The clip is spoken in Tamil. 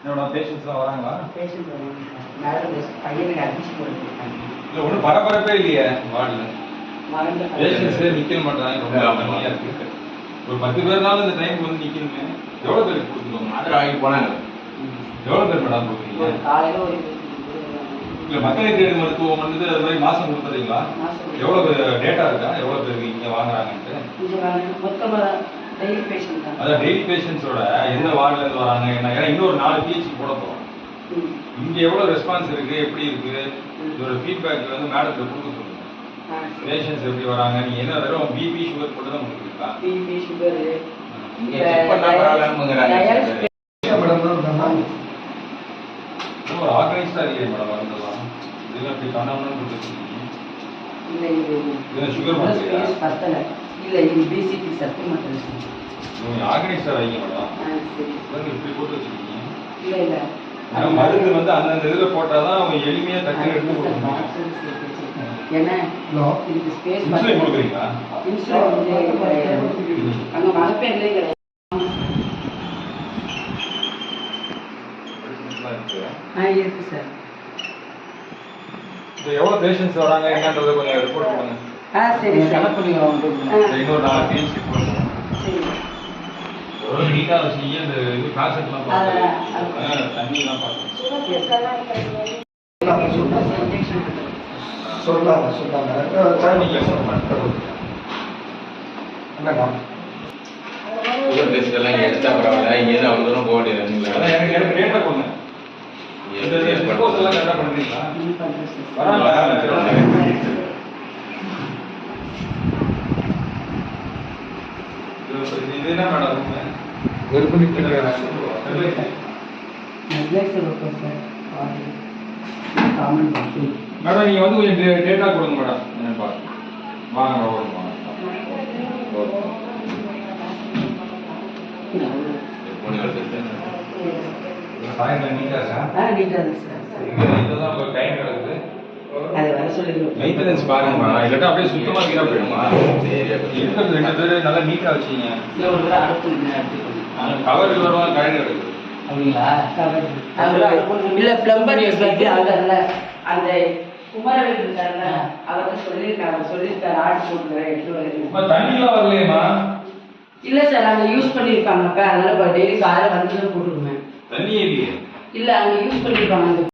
என்னோட பேஷண்ட்ஸ்லாம் வராங்களா? பேஷண்ட் பையனுக்கு அட்மிஷன் போட்டுருக்காங்க இல்லை ஒன்றும் பரபரப்பே இல்லையே. வார்டில் பேஷண்ட்ஸே நிற்க மாட்டாங்க ரொம்ப அமைதியாக இருக்கு. ஒரு பத்து பேர்னாலும் இந்த டைமுக்கு வந்து நிற்கணுமே எவ்வளோ பேருக்கு கொடுத்துருவோம் மாத்திரை வாங்கி போனாங்க. எவ்வளோ பேர் மேடம் கொடுக்குறீங்க? காலையில் ஒரு இல்லை மருத்துவம் வந்து அது மாதிரி மாதம் கொடுத்துறீங்களா? மாசம் எவ்வளோ பேர் டேட்டா இருக்கா? எவ்வளோ பேருக்கு இங்கே வாங்குறாங்கன்ட்டு? டெய்லி பேஷண்ட் தான். அதான் டெய்லி பேஷண்ட்ஸோட எந்த வார்டுல இருந்து வராங்க என்ன ஏன்னா இன்னொரு நாலு பிஹெச்சி போட போகிறோம் ம். இங்கே எவ்வளோ ரெஸ்பான்ஸ் இருக்கு எப்படி இருக்கு? இதோட ஃபீட்பேக் வந்து மேடத்தில் கொடுக்க சொல்லுங்க. பேஷண்ட்ஸ் எப்படி வராங்க? நீங்க என்ன வெறும் பிபி சுகர் போட்டு தான் உங்களுக்கு இருக்கா? பிபி சுகரு இங்க செக் பண்ணா பரவாயில்லங்கிறாங்க இன்னும் ஒரு ஆர்கனைஸ்டா இல்லையே மேடம் வரதெல்லாம் இதெல்லாம் இப்படி காணாமல் கொடுத்துருக்கீங்க இல்லை இது இது சுகர் பத்தலை. இல்லை இது பிசிபி மட்டும் நீங்க ஆர்கனைஸ்டா வைங்க மேடம். ஆ சரி. இதெல்லாம் இப்படி போட்டு வச்சிருக்கீங்க. இல்லை இல்லை. ஏன்னா மருந்து வந்து அந்தந்த இதில் போட்டாதான் அவங்க எளிமையா டக்குனு எடுத்து கொடுக்க முடியும் என்ன இதுக்கு ஸ்பேஸ் இன்சுலின் கொடுக்குறீங்களா? இன்சுலின் வந்து கிடையாது. அங்க மகப்பேர்லேயே கிடையாது. ஆ இருக்கு சார். எவ்வளோ பேஷண்ட்ஸ் வராங்க என்னன்றதை கொஞ்சம் ரிப்போர்ட் கொடுங்க. ஆ சரி ஆ, இந்த இன்னொரு நாலு போடுங்க சரி. எவ்வளோ நீட்டாக வச்சீங்க இந்த இது அதெல்லாம், பார்த்து தண்ணிலாம் இருக்கு. சொல்லாங்க சொல்லாங்க எடுத்தா பரவாயில்ல. இங்க இருந்து அவ்வளவு தூரம் போக முடியாது எனக்கு டேட்டா கொடுங்க இந்த ரிப்போர்ட் எல்லாம் கரெக்டாக பண்ணுறீங்களா இது பண்றேன் சார். வராங்க இது என்ன மேடம் வெறுப்பு நெக்லெக்ஸில் இருக்கும் sir body. Common body. Madam நீங்க வந்து கொஞ்சம் டேட்டா கொடுங்க மேடம் பாருங்க வாங்க ஓடும் இருக்கா நீட்டாக இருக்கு சார் இங்க இதுதான் உங்க டைம் கிடக்குது அதை வர சொல்லிடுவோம் மெயின்டெனன்ஸ் பாருங்கம்மா. இல்லாட்டா அப்படியே சுத்தமா வீணா போயிடுமா சரி இருக்கிறது ரெண்டு பேரும் நல்லா நீட்டா வச்சீங்க. இல்லை ஒரு தடவை அடுப்பு கவர் வருவாங்க கழண்டு கிடக்குது அப்படிங்களா? இல்ல பிளம்பர் யூஸ் பண்ணி அவர்ல அந்த குமரவேல் இருக்காருல்ல அவர் சொல்லியிருக்காரு சொல்லியிருக்காரு ஆடு போட்டுக்கிறேன் எடுத்து வரேன் இப்ப தண்ணிலாம் வரலையேம்மா? இல்ல சார் அங்க யூஸ் பண்ணியிருப்பாங்க அப்ப. அதனால டெய்லி காலையில வந்து போட்டுருவேன். இல்லையே இல்ல அங்க யூஸ் பண்ணியிருப்பாங்க அந்த